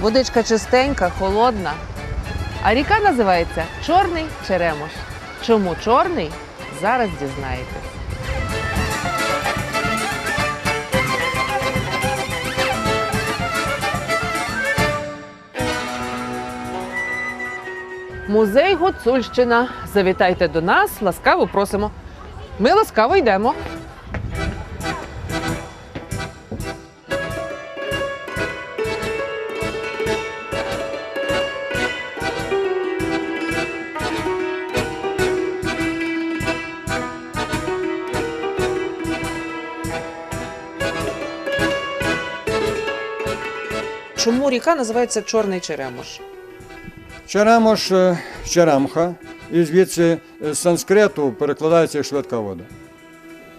Водичка чистенька, холодна. А ріка називається Чорний Черемош. Чому чорний? Зараз дізнаєтесь. Музей Гуцульщина. Завітайте до нас, ласкаво просимо. Ми ласкаво йдемо. Чому ріка називається Чорний Черемош? Черемош, е, черемха, і звідси е, з санскриту перекладається швидка вода.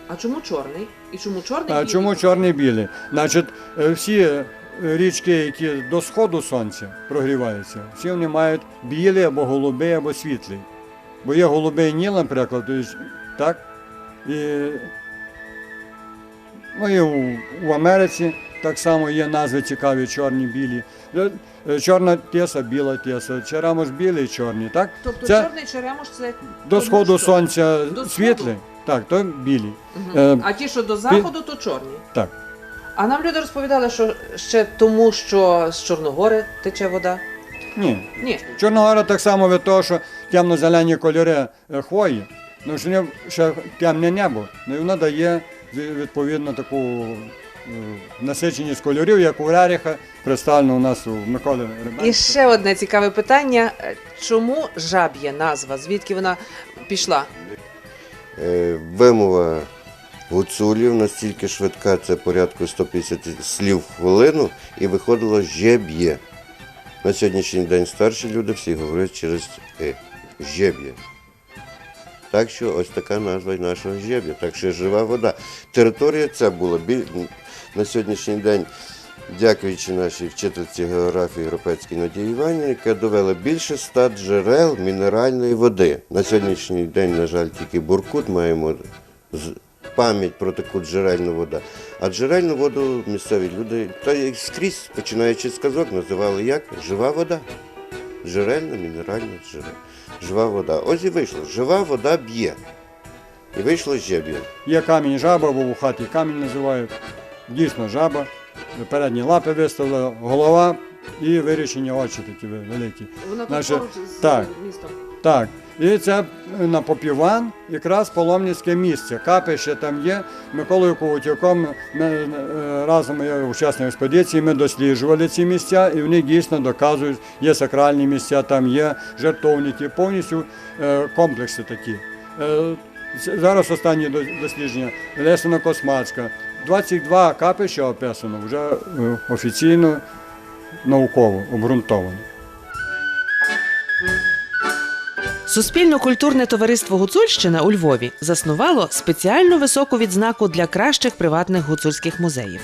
А чому чорний? І чому чорний? А чому чорний білий? Значить, е, всі річки, які до сходу сонця прогріваються, всі вони мають білий або голубий, або світлий. Бо є голубий ніл, наприклад, так? І, ну, і у Америці так само є назви цікаві чорні, білі. Е, е, Чорна теса, біла теса, черемош білий, чорний, так? Тобто Це чорний черемош це до сходу що? сонця До світлий, так, то. Мгм. Е, А ті, що до заходу, то чорні. Так. А нам люди розповідали, що ще тому, що з Чорногори тече вода. Ні, Ні. Чорногора так само від того, що темно-зелені кольори хвої, ну що ще темне небо, ну і воно дає ві- відповідно таку насиченість кольорів, як у Реріха, представлено у нас у Миколи Рибенка. І ще одне цікаве питання: чому жаб'є назва? Звідки вона пішла? Е, Вимова гуцулів настільки швидка, це порядку 150 слів в хвилину, і виходило жеб'є. На сьогоднішній день старші люди всі говорять через е. Жеб'є. Так що ось така назва й нашого жеб'я. Так що жива вода. Територія ця була біль... на сьогоднішній день, дякуючи нашій вчительці географії Європейській Надії Іванівні, яка довела більше ста джерел мінеральної води. На сьогоднішній день, на жаль, тільки Буркут маємо пам'ять про таку джерельну воду. А джерельну воду місцеві люди, та й скрізь, починаючи з казок, називали як жива вода. Джерельна, мінеральна, джерел. жива вода. Ось і вийшло. Жива вода б'є. І вийшло жеб'я. Є камінь жаба, бо в хаті камінь називають. Дійсно жаба. Передні лапи виставила, голова і вирішені очі такі великі. Вона тут поруч так. містом. Так. І це на Попіван, якраз паломницьке місце. Капище там є. Миколою Ковутюком ми е, разом я учасник експедиції. Ми досліджували ці місця, і вони дійсно доказують, є сакральні місця, там є жертовники, повністю е, комплекси такі. Зараз останні дослідження. Лесина Космацька. 22 капища описано вже е, офіційно науково обґрунтовано. Суспільно-культурне товариство Гуцульщина у Львові заснувало спеціальну високу відзнаку для кращих приватних гуцульських музеїв.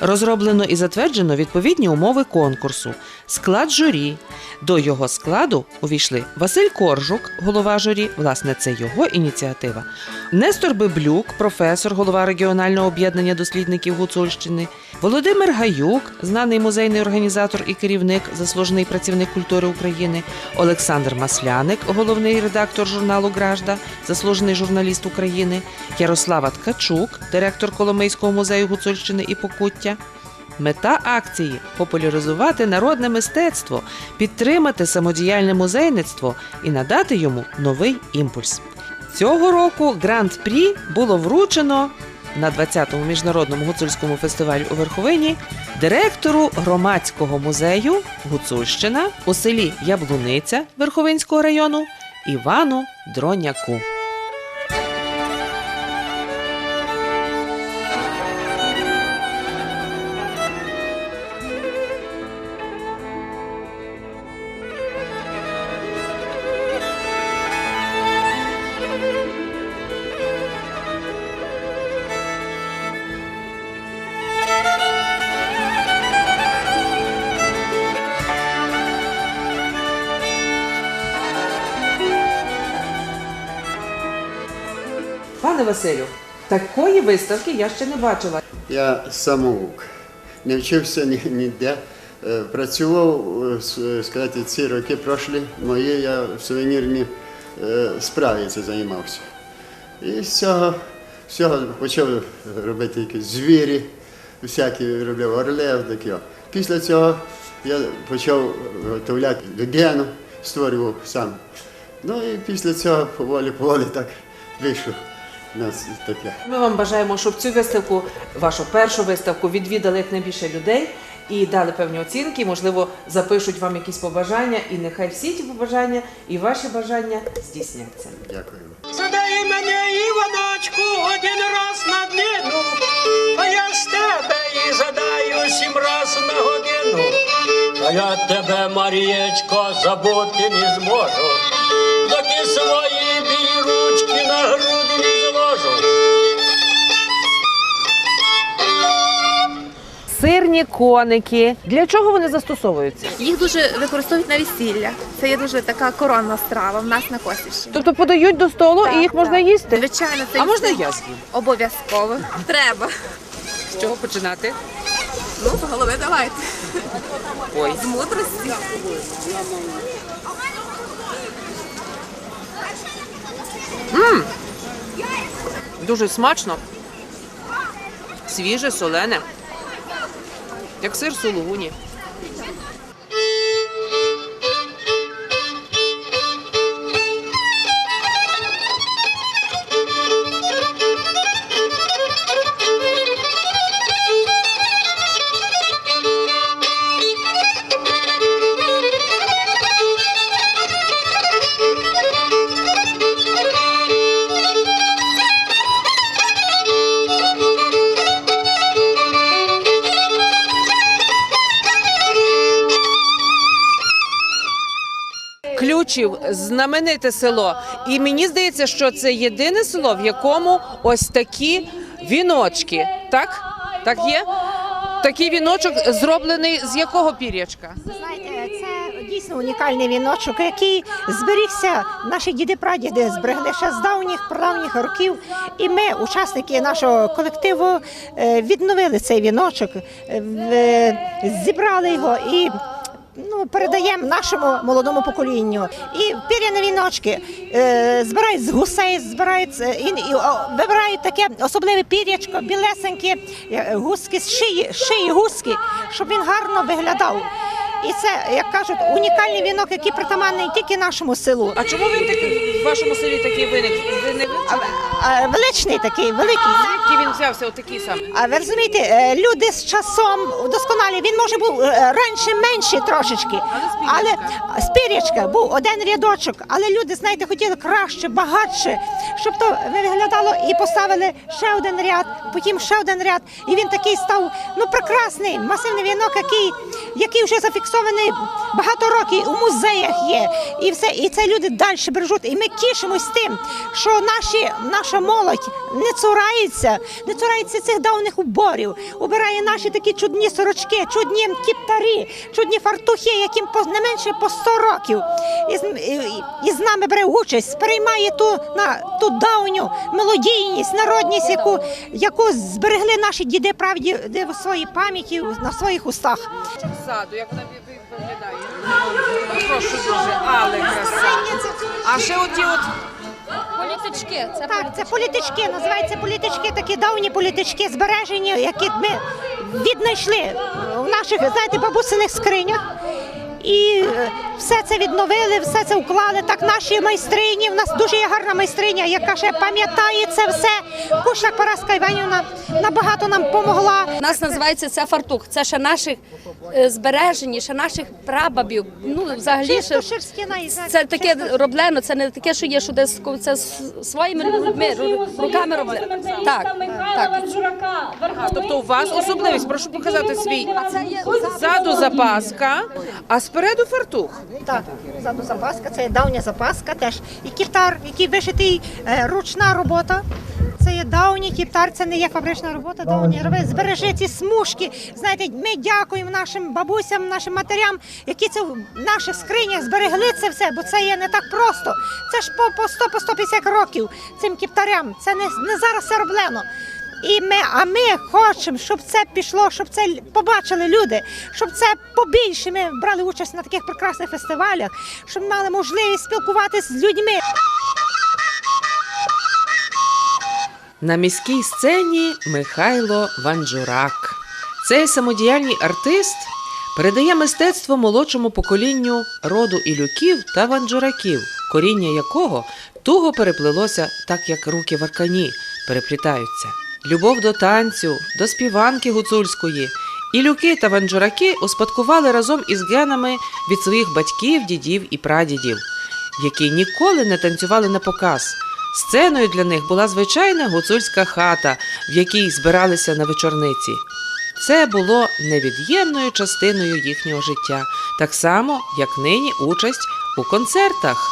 Розроблено і затверджено відповідні умови конкурсу, склад журі. До його складу увійшли Василь Коржук, голова журі, власне, це його ініціатива. Нестор Библюк, професор, голова регіонального об'єднання дослідників Гуцульщини, Володимир Гаюк, знаний музейний організатор і керівник, заслужений працівник культури України, Олександр Масляник, головний редактор журналу Гражда, заслужений журналіст України, Ярослава Ткачук, директор Коломийського музею Гуцульщини і Покуття. Мета акції популяризувати народне мистецтво, підтримати самодіяльне музейництво і надати йому новий імпульс. Цього року гранд-прі було вручено на 20-му міжнародному гуцульському фестивалі у Верховині директору громадського музею Гуцульщина у селі Яблуниця Верховинського району Івану Дроняку. Пане Василю, такої виставки я ще не бачила. Я самоук. Не вчився ні- ніде. Е, Працював, е, сказати, ці роки пройшли мої, я в сувенірній е, справі це займався. І з цього всього почав робити якісь звірі, всякі робив орлев такі. Після цього я почав готовляти людину, створював сам. Ну і після цього поволі-поволі так вийшов нас таке. Ми вам бажаємо, щоб цю виставку, вашу першу виставку, відвідали якнайбільше людей і дали певні оцінки. Можливо, запишуть вам якісь побажання, і нехай всі ті побажання і ваші бажання здійсняться. Дякую. Задай мене, Іваночку, один раз на длину, а я з тебе і задаю сім раз на годину. А я тебе, Марієчко, забути не зможу, доки свої білі ручки на груди Сирні коники. Для чого вони застосовуються? Їх дуже використовують на весілля. Це є дуже така коронна страва в нас на Косівщині. Тобто подають до столу і їх можна їсти? Звичайно, це А можна їсти я з'їм? Обов'язково. Треба. З чого починати? Ну, з голови давайте. Ой. З мудрості. Дуже смачно. Свіже, солене. Як сир сулугуні. Знамените село. І мені здається, що це єдине село, в якому ось такі віночки. Так? Так є? Такий віночок зроблений з якого пір'ячка? Знаєте, це дійсно унікальний віночок, який зберігся. Наші діди-прадіди зберегли ще з давніх прадавніх років. І ми, учасники нашого колективу, е, відновили цей віночок, е, зібрали його і. Передаємо нашому молодому поколінню. І пір'яні віночки е, збирають з гусей, збирають і, і вибирають таке особливе пір'ячко, білесеньке, е, гуски з шиї, шиї гуски, щоб він гарно виглядав. І це, як кажуть, унікальний вінок, який притаманний тільки нашому селу. А чому він такий в вашому селі такий виник? Ви не величний такий, великий. Він взявся отакий саме? А ви розумієте, е, люди з часом вдосконалі. Він може був е, раніше менший трошечки, але з пір'ячка був один рядочок. Але люди, знаєте, хотіли краще, багатше, щоб то виглядало і поставили ще один ряд, потім ще один ряд. І він такий став ну прекрасний, масивний вінок, який, який вже зафіксований багато років у музеях є. І все, і це люди далі бережуть. І ми тішимось тим, що наші, наша молодь не цурається, не цурається цих давних уборів, убирає наші такі чудні сорочки, чудні кіптарі, чудні фартухи, яким не менше по 100 років. І з нами бере участь, сприймає ту на ту давню мелодійність, народність, яку, яку зберегли наші діди правді в своїй пам'яті на своїх устах. Саду, як вона виглядає? Прошу дуже, але краса. А ще оті от Політички. Це Так, це політички, називаються політички, такі давні політички збережені, які ми віднайшли в наших, знаєте, бабусиних скринях. І е, все це відновили, все це вклали. Так наші майстрині. У нас дуже є гарна майстриня, яка ще пам'ятає це все. Кушак Параска Іванівна набагато нам допомогла. У нас називається це фартух. Це ще наших е, збережені, ще наших прабабів. Ну, взагалі, ще, шерстяна це таке роблено, це не таке, що є, що десь це своїми людьми, ру- руками роблено. Так, так. А, тобто у вас особливість, прошу показати свій. Ззаду запаска, а спереду фартух. Так, ззаду запаска, це є давня запаска теж. І кіптар, який вишитий е, ручна робота. Це є давній кіптар, це не є фабрична робота. Давні роби збережи ці смужки. Знаєте, ми дякуємо нашим бабусям, нашим матерям, які це в наших скринях зберегли це все, бо це є не так просто. Це ж по, по 100 по 150 років цим кіптарям. Це не, не зараз все роблено. І ми, а ми хочемо, щоб це пішло, щоб це побачили люди, щоб це побільше ми брали участь на таких прекрасних фестивалях, щоб мали можливість спілкуватися з людьми. На міській сцені Михайло Ванджурак. Цей самодіяльний артист передає мистецтво молодшому поколінню роду ілюків та ванджураків, коріння якого туго переплилося, так як руки в аркані переплітаються. Любов до танцю, до співанки гуцульської. Ілюки та ванджураки успадкували разом із генами від своїх батьків, дідів і прадідів, які ніколи не танцювали на показ. Сценою для них була звичайна гуцульська хата, в якій збиралися на вечорниці. Це було невід'ємною частиною їхнього життя, так само, як нині участь у концертах.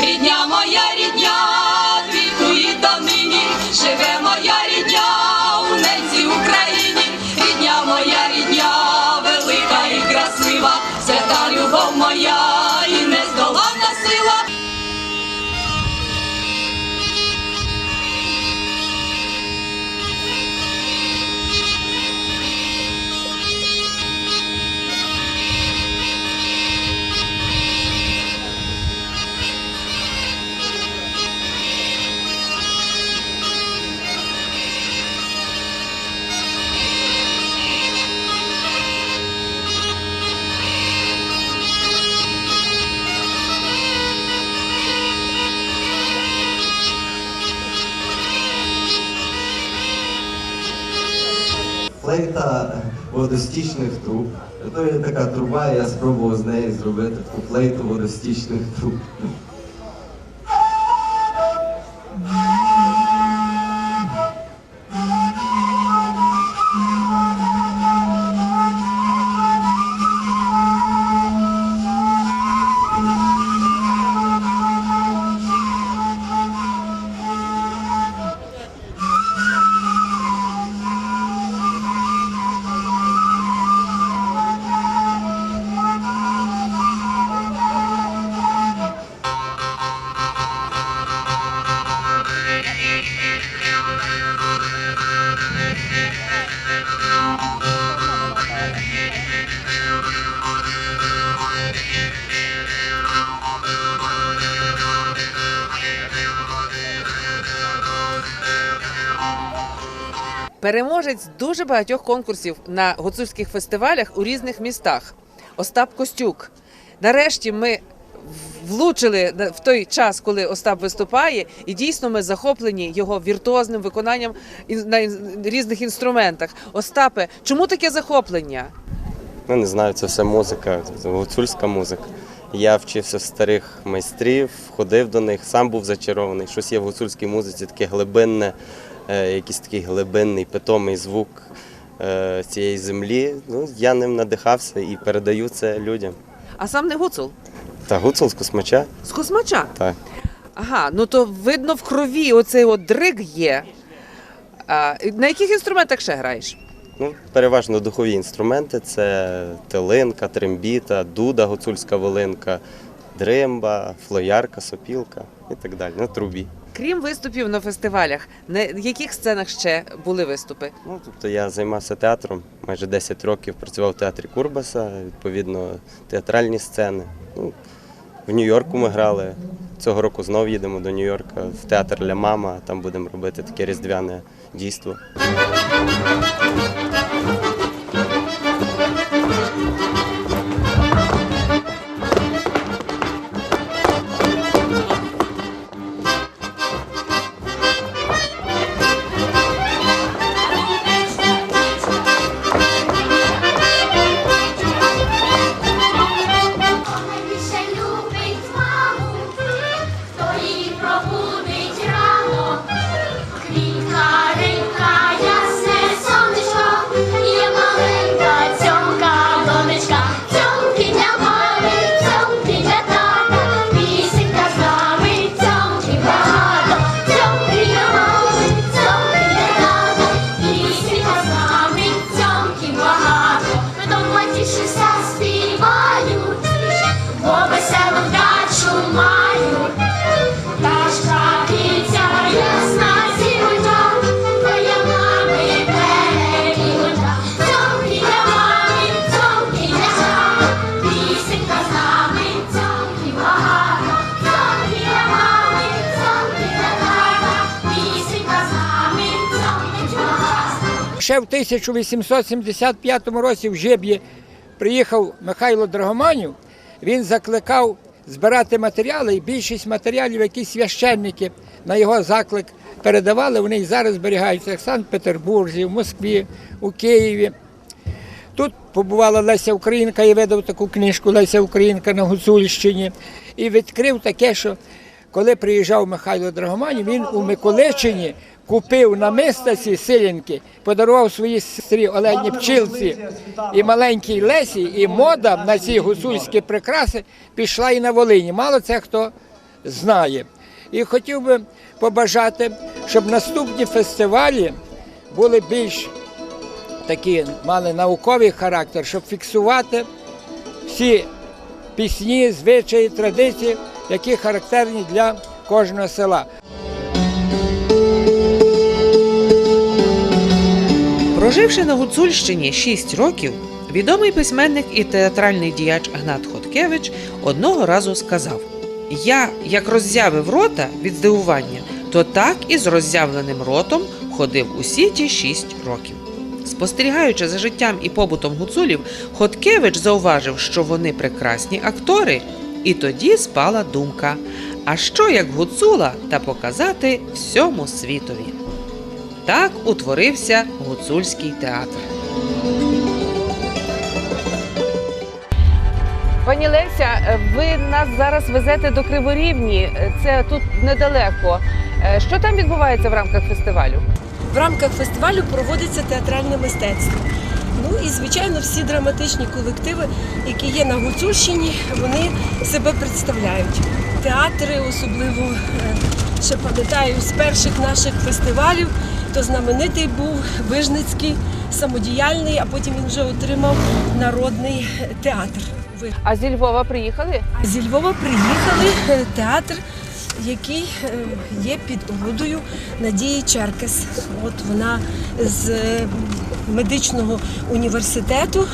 Рідня моя рідня, Флейта водостічних труб. То є така труба, я спробував з неї зробити таку флейту водостічних труб. Переможець дуже багатьох конкурсів на гуцульських фестивалях у різних містах. Остап Костюк. Нарешті ми влучили в той час, коли Остап виступає, і дійсно ми захоплені його віртуозним виконанням на різних інструментах. Остапе, чому таке захоплення? Ну, не знаю, це все музика, гуцульська музика. Я вчився в старих майстрів, ходив до них, сам був зачарований. Щось є в гуцульській музиці, таке глибинне, якийсь такий глибинний, питомий звук е, цієї землі. Ну, я ним надихався і передаю це людям. А сам не гуцул? Та гуцул з космача, З космача. так. Ага, ну то видно в крові оцей от дриг є. А, на яких інструментах ще граєш? Ну, переважно духові інструменти це телинка, трембіта, дуда, гуцульська волинка, дримба, флоярка, сопілка і так далі. На трубі. Крім виступів на фестивалях, на яких сценах ще були виступи? Ну, тобто я займався театром майже 10 років, працював в театрі Курбаса, відповідно, театральні сцени. Ну, в Нью-Йорку ми грали. Цього року знов їдемо до Нью-Йорка в театр Ля Мама, там будемо робити таке різдвяне дійство. Ще в 1875 році в Жиб'ї приїхав Михайло Драгоманів, він закликав збирати матеріали, і більшість матеріалів, які священники на його заклик передавали, вони і зараз зберігаються в Санкт-Петербурзі, в Москві, у Києві. Тут побувала Леся Українка, я видав таку книжку Леся Українка на Гуцульщині і відкрив таке, що коли приїжджав Михайло Драгоманів, він у Миколичині купив на мистаці силянки, подарував своїй сестрі Олені Пчілці і маленькій Лесі, і мода на ці гуцульські прикраси пішла і на Волині. Мало це хто знає. І хотів би побажати, щоб наступні фестивалі були більш такі мали науковий характер, щоб фіксувати всі пісні, звичаї, традиції, які характерні для кожного села. Проживши на Гуцульщині 6 років, відомий письменник і театральний діяч Гнат Хоткевич одного разу сказав: Я, як роззявив рота від здивування, то так і з роззявленим ротом ходив усі ті 6 років. Спостерігаючи за життям і побутом гуцулів, Хоткевич зауважив, що вони прекрасні актори, і тоді спала думка: а що як гуцула та показати всьому світові? Так утворився гуцульський театр. Пані Леся, ви нас зараз везете до Криворівні. Це тут недалеко. Е, Що там відбувається в рамках фестивалю? В рамках фестивалю проводиться театральне мистецтво. Ну і звичайно, всі драматичні колективи, які є на Гуцульщині, вони себе представляють. Театри, особливо е, ще пам'ятаю з перших наших фестивалів, то знаменитий був Вижницький самодіяльний, а потім він вже отримав народний театр. А зі Львова приїхали? Зі Львова приїхали е, театр, який е, є під орудою Надії Черкес. От вона з е, медичного університету.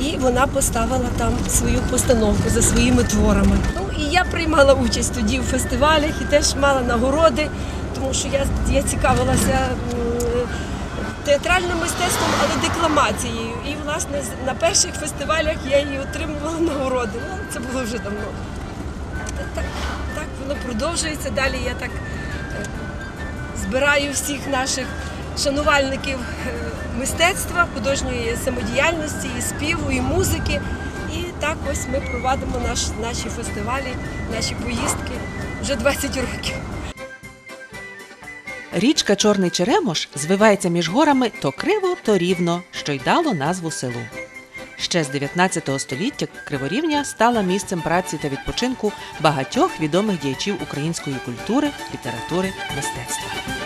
І вона поставила там свою постановку за своїми творами. Ну і я приймала участь тоді в фестивалях і теж мала нагороди, тому що я, я цікавилася театральним мистецтвом, але декламацією. І власне на перших фестивалях я її отримувала нагороди. Ну, це було вже давно. Так, так воно продовжується. Далі я так е, збираю всіх наших шанувальників е, мистецтва, художньої самодіяльності, і співу, і музики. І так ось ми провадимо наш, наші фестивалі, наші поїздки вже 20 років. Річка Чорний Черемош звивається між горами то криво, то рівно, що й дало назву селу. Ще з 19 століття Криворівня стала місцем праці та відпочинку багатьох відомих діячів української культури, літератури, мистецтва.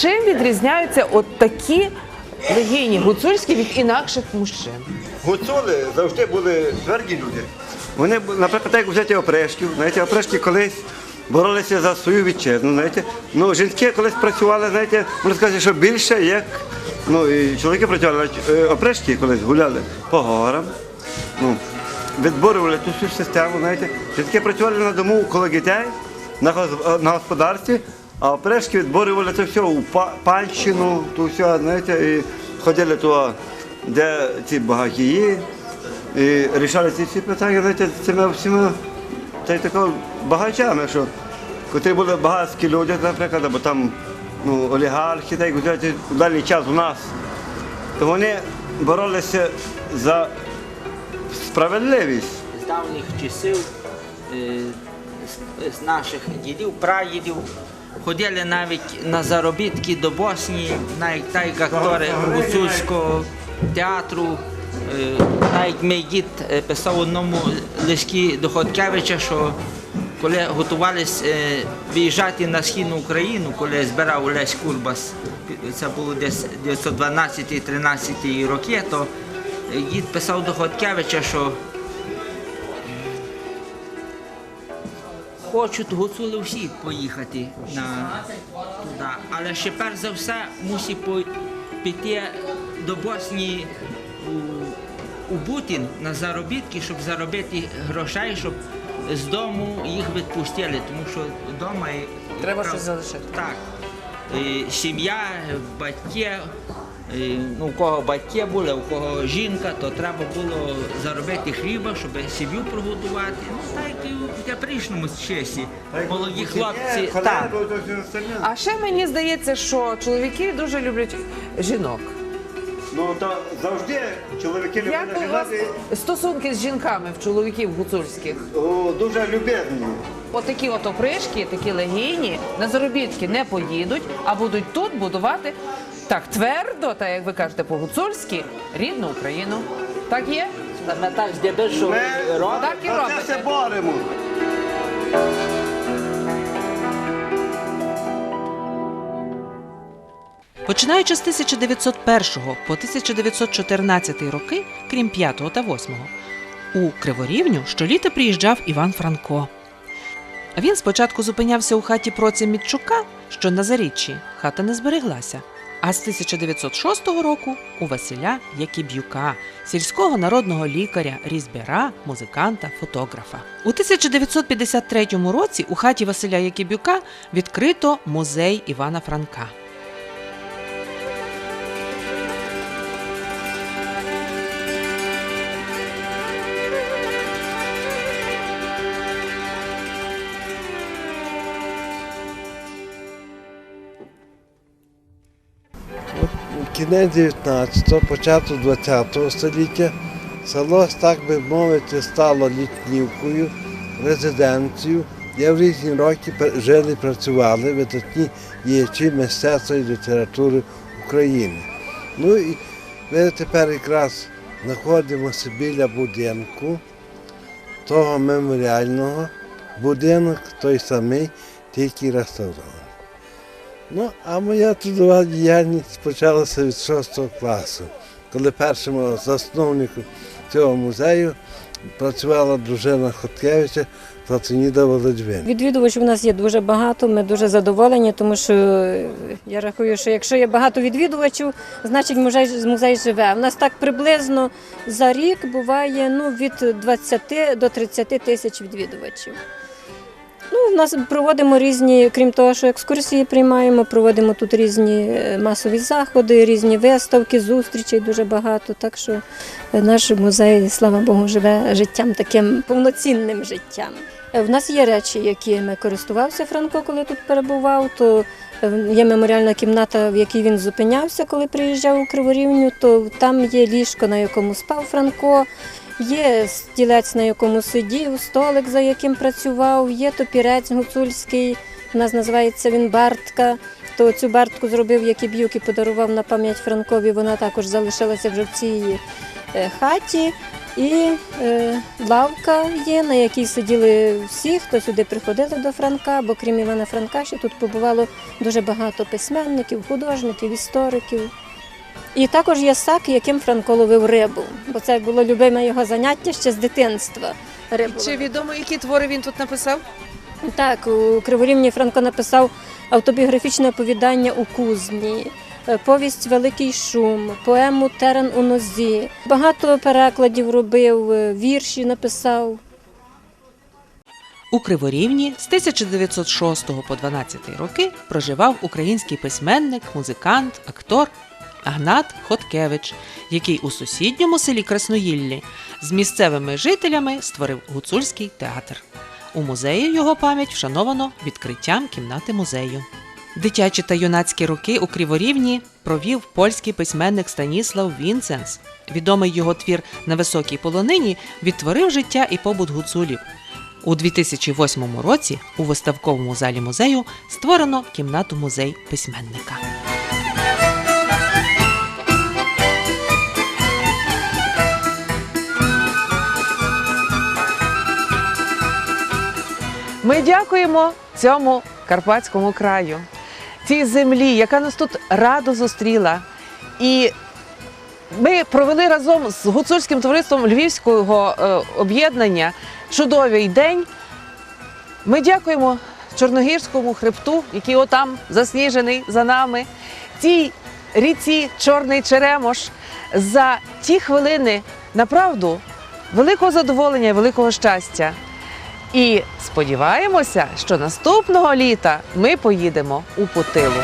Чим відрізняються от такі легіні гуцульські від інакших мужчин? Гуцули завжди були тверді люди. Вони, наприклад, так як взяти опрешків, знаєте, опрешки колись боролися за свою вітчизну, знаєте. Ну, жінки колись працювали, знаєте, можна сказати, що більше, як ну, і чоловіки працювали, Е, опрешки колись гуляли по горам, ну, відборювали ту всю систему, знаєте. Жінки працювали на дому коло дітей, на господарстві, а опрешки відборювали це все у па- панщину, ту все, знаєте, і ходили туди, де ці багатії, і рішали ці всі питання, знаєте, цими всіма та й такого багачами, що котрі були багатські люди, наприклад, або там ну, олігархи, як взяти в дальній час у нас, то вони боролися за справедливість. з давніх часів е, з наших дідів, прадідів. Ходили навіть на заробітки до Боснії, навіть так як актори гуцульського театру. Е, Навіть мій дід е, писав одному листі до Хоткевича, що коли готувалися е, виїжджати на східну Україну, коли збирав Олесь Курбас, це було десь 912-13 роки, то дід писав до Хоткевича, що хочуть гуцули всі поїхати на туди. Але ще перш за все мусить піти до Боснії у, у Бутін на заробітки, щоб заробити грошей, щоб з дому їх відпустили, тому що вдома Треба щось залишити. Так. Сім'я, батьки, ну, у кого батьки були, у кого жінка, то треба було заробити хліба, щоб сім'ю прогодувати. Ну, так і в теперішньому часі. Молоді хлопці. Так. А ще мені здається, що чоловіки дуже люблять жінок. Ну то завжди чоловіки Як у вас стосунки з жінками в чоловіків гуцульських? дуже любезні. Отакі от опришки, такі легійні, на заробітки не поїдуть, а будуть тут будувати так твердо, так як ви кажете по-гуцульськи, рідну Україну. Так є? Ми так здебільшого робимо. Так і За це робите. боремо. Починаючи з 1901 по 1914 роки, крім 5 та 8, у Криворівню щоліта приїжджав Іван Франко. Він спочатку зупинявся у хаті проця Мітчука, що на заріччі хата не збереглася. А з 1906 року у Василя Якіб'юка, сільського народного лікаря, різьбяра, музиканта, фотографа. У 1953 році у хаті Василя Якіб'юка відкрито музей Івана Франка. Кінець 19-го, початок 20-го століття село, так би мовити, стало літнівкою, резиденцією, де в різні роки жили і працювали видатні діячі мистецтва і літератури України. Ну і ми тепер якраз знаходимося біля будинку того меморіального. Будинок той самий, тільки реставрований. Ну, а моя трудова діяльність почалася від 6 класу, коли першим засновником цього музею працювала дружина Хоткевича Платоніда Володьвин. Відвідувачів у нас є дуже багато. Ми дуже задоволені, тому що е, я рахую, що якщо є багато відвідувачів, значить музей, музей живе. У нас так приблизно за рік буває ну, від 20 до 30 тисяч відвідувачів. Ну, в нас проводимо різні, крім того, що екскурсії приймаємо, проводимо тут різні е, масові заходи, різні виставки, зустрічей дуже багато. Так що е, наш музей, слава Богу, живе життям таким повноцінним життям. Е, В нас є речі, якими користувався Франко, коли тут перебував. То є меморіальна кімната, в якій він зупинявся, коли приїжджав у Криворівню. То там є ліжко, на якому спав Франко. Є стілець, на якому сидів, столик, за яким працював, є топірець гуцульський, у нас називається він Бартка. То цю бартку зробив Якіб'юк і подарував на пам'ять Франкові. Вона також залишилася вже в цій е, хаті. І е, лавка є, на якій сиділи всі, хто сюди приходили до Франка, бо крім Івана Франка, ще тут побувало дуже багато письменників, художників, істориків. І також є сак, яким Франко ловив рибу, бо це було любиме його заняття ще з дитинства. Рибу. Чи відомо, які твори він тут написав? Так, у Криворівні Франко написав автобіографічне оповідання у кузні, е, повість Великий шум, поему Терен у нозі. Багато перекладів робив, е, вірші написав. У Криворівні з 1906 по 12 роки проживав український письменник, музикант, актор Агнат Хоткевич, який у сусідньому селі Красноїллі з місцевими жителями створив гуцульський театр. У музеї його пам'ять вшановано відкриттям кімнати музею. Дитячі та юнацькі роки у Криворівні провів польський письменник Станіслав Вінценс. Відомий його твір на високій полонині відтворив життя і побут гуцулів. У 2008 році у виставковому залі музею створено кімнату музей письменника. Ми дякуємо цьому карпатському краю, цій землі, яка нас тут радо зустріла. І ми провели разом з гуцульським товариством Львівського е, об'єднання чудовий день. Ми дякуємо Чорногірському хребту, який отам засніжений за нами, цій ріці Чорний Черемош, за ті хвилини направду великого задоволення і великого щастя. І сподіваємося, що наступного літа ми поїдемо у Путилу.